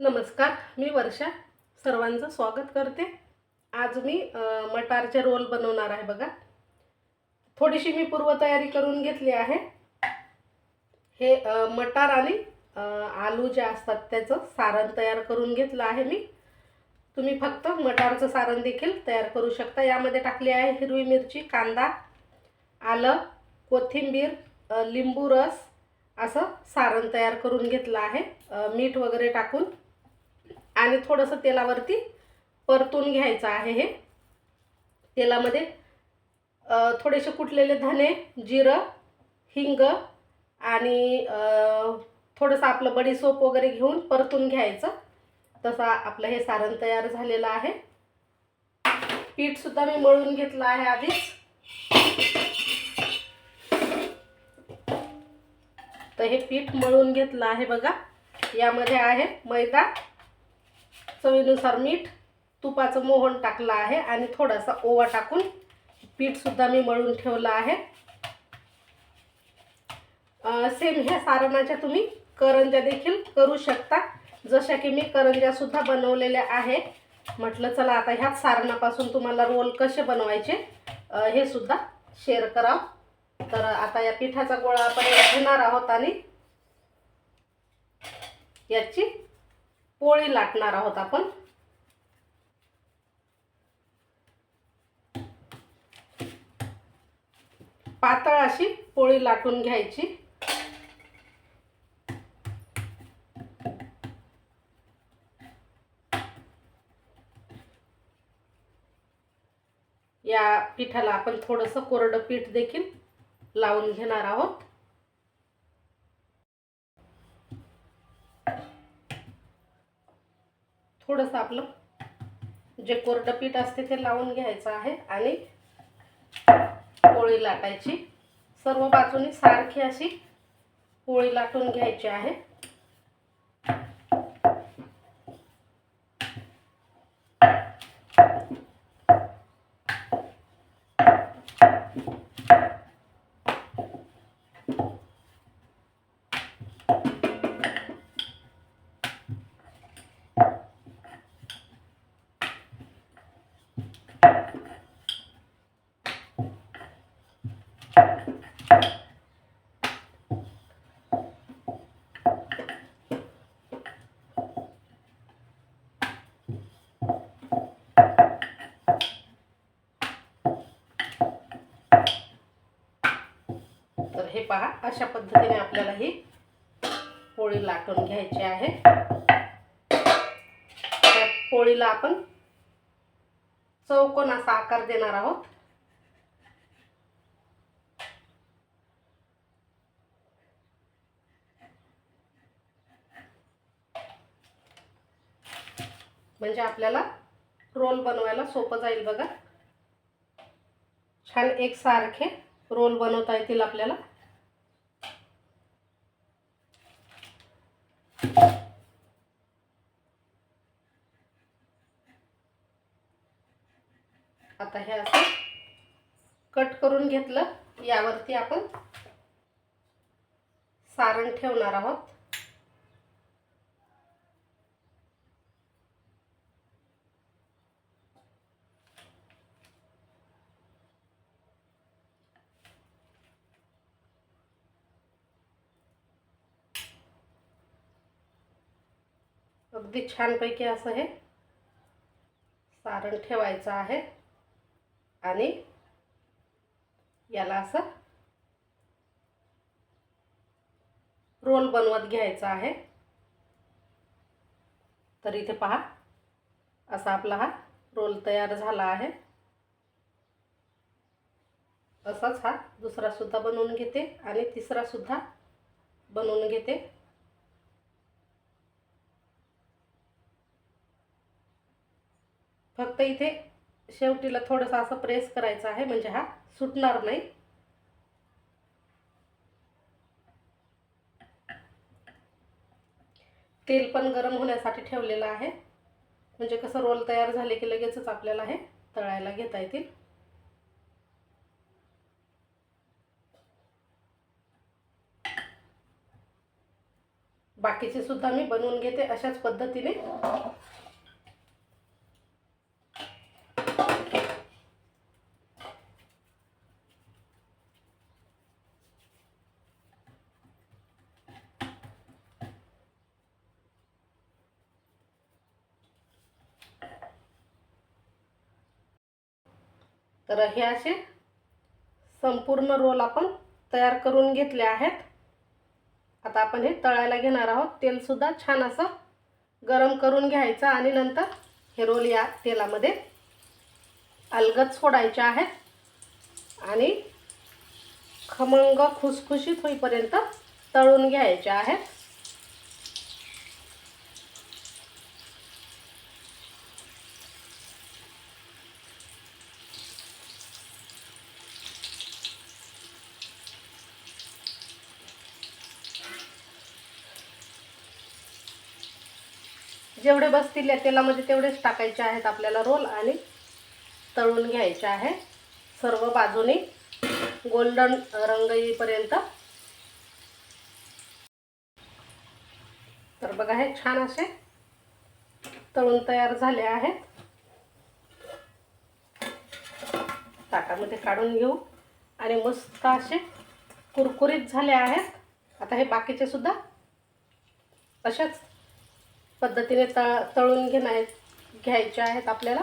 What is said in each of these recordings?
नमस्कार मी वर्षा. सर्वांचं स्वागत करते. आज मी मटारचे रोल बनवणार आहे बघा. थोडीशी मी पूर्वतयारी करून घेतली आहे. हे मटार आणि आलू जे असतात त्याचं सारण तयार करून घेतलं आहे मी. तुम्ही फक्त मटारचं सारण देखील तयार करू शकता. यामध्ये टाकली आहे हिरवी मिरची कांदा आलं कोथिंबीर लिंबू रस असं सारण तयार करून घेतलं आहे. मीठ वगैरे टाकून आणि थोडंसं तेलावरती परतून घ्यायचं आहे हे. तेलामध्ये थोडेसे कुटलेले धने जिरं हिंग आणि थोडंसं आपलं बडीसोप वगैरे घेऊन परतून घ्यायचं. तसं आपलं हे सारण तयार झालेलं आहे. पीठसुद्धा मी मळून घेतलं आहे आधीच. तर हे पीठ मळून घेतलं आहे बघा. यामध्ये आहे मैदा चवीनुसार मीठ तुपाचं मोहन टाकलं आहे आणि थोडासा ओवा टाकून पीठसुद्धा मी मळून ठेवलं आहे. सेम ह्या सारणाच्या तुम्ही करंज्या देखील करू शकता. जशा की मी करंज्यासुद्धा बनवलेल्या आहे. म्हटलं चला आता ह्याच सारणापासून तुम्हाला रोल कसे बनवायचे हे सुद्धा शेअर करावं. तर आता या पिठाचा गोळा आपण घेणार आहोत आणि याची पोळी लाटणार आहोत आपण. पातळ अशी पोळी लाटून घ्यायची. या पिठाला आपण थोडंसं कोरडं पीठ देखील लावून घेणार आहोत. थोडंसं आपलं जे कोरडं पीठ असते ते लावून घ्यायचं आहे आणि पोळी लाटायची. सर्व बाजूनी सारखी अशी पोळी लाटून घ्यायची आहे तर हे पहा अशा पद्धतीने आपल्याला ही पोळी लाटून घ्यायची आहे. त्या पोळीला आपण चौकोन असा आकार देणार आहोत. म्हणजे आपल्याला रोल बनवायला सोपं जाईल बघा. छान एकसारखे रोल बनवता येतील आपल्याला. आता हे असं कट करून घेतलं. यावरती आपण सारण ठेवणार आहोत. अगदी छानपैकी असं हे सारण ठेवायचं आहे. आणि याला असं रोल बनवत घ्यायचा आहे. तर इथे पहा असा आपला हा रोल तयार झाला आहे. असाच हा दुसरा सुद्धा बनवून घेते आणि तिसरा सुद्धा बनवून घेते. फक्त इथे शेवटीला थोडंसं असं प्रेस करायचं आहे म्हणजे हा सुटणार नाही. तेल पण गरम होण्यासाठी ठेवलेलं आहे. म्हणजे कसं रोल तयार झाले की लगेचच आपल्याला हे तळायला घेता येतील. बाकीचे सुद्धा मी बनवून घेते अशाच पद्धतीने. तर हे असे संपूर्ण रोल आपण तयार करून घेतले आहेत. आता आपण हे तळायला घेणार आहोत. तेलसुद्धा छान असं गरम करून घ्यायचं आणि नंतर हे रोल या तेलामध्ये अलगत सोडायचे आहेत. आणि खमंग खुसखुशीत होईपर्यंत तळून घ्यायचे आहेत. जेवढे बसतील या तेलामध्ये तेवढेच टाकायचे आहेत आपल्याला रोल आणि तळून घ्यायचे आहे. सर्व बाजूने गोल्डन रंग येईपर्यंत. तर बघा हे छान असे तळून तयार झाले आहेत. ताटामध्ये काढून घेऊ. आणि मस्त असे कुरकुरीत झाले आहेत. आता हे बाकीचे सुद्धा अशाच पद्धतीने तळ तळून घेणार घ्यायचे आहेत आपल्याला.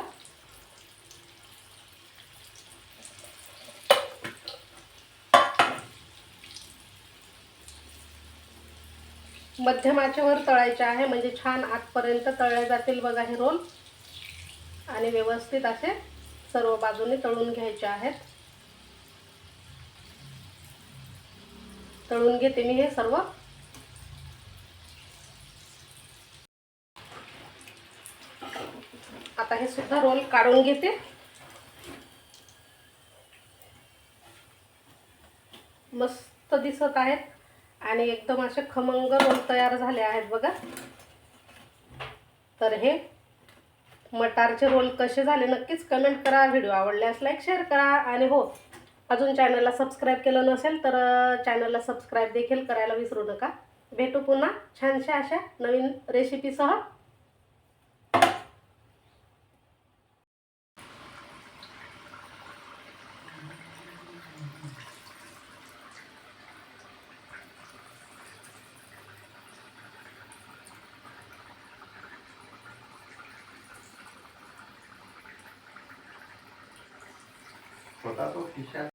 मध्यमाचेवर तळायचे आहे म्हणजे छान आतपर्यंत तळले जातील बघा हे रोल. आणि व्यवस्थित असे सर्व बाजूने तळून घ्यायचे आहेत. तळून घेते मी हे सर्व आता हे सुद्धा रोल काढून घेते. मस्त दिसत आहेत. आणि एकदम असे खमंग रोल तयार झाले आहेत बघा. तर हे मटारचे रोल कसे झाले नक्कीच कमेंट करा. व्हिडिओ आवडल्यास लाईक शेअर करा. आणि हो अजून चॅनलला सबस्क्राईब केलं नसेल तर चॅनलला सबस्क्राईब देखील करायला विसरू नका. भेटू पुन्हा छानशा अशा नवीन रेसिपीसह soldado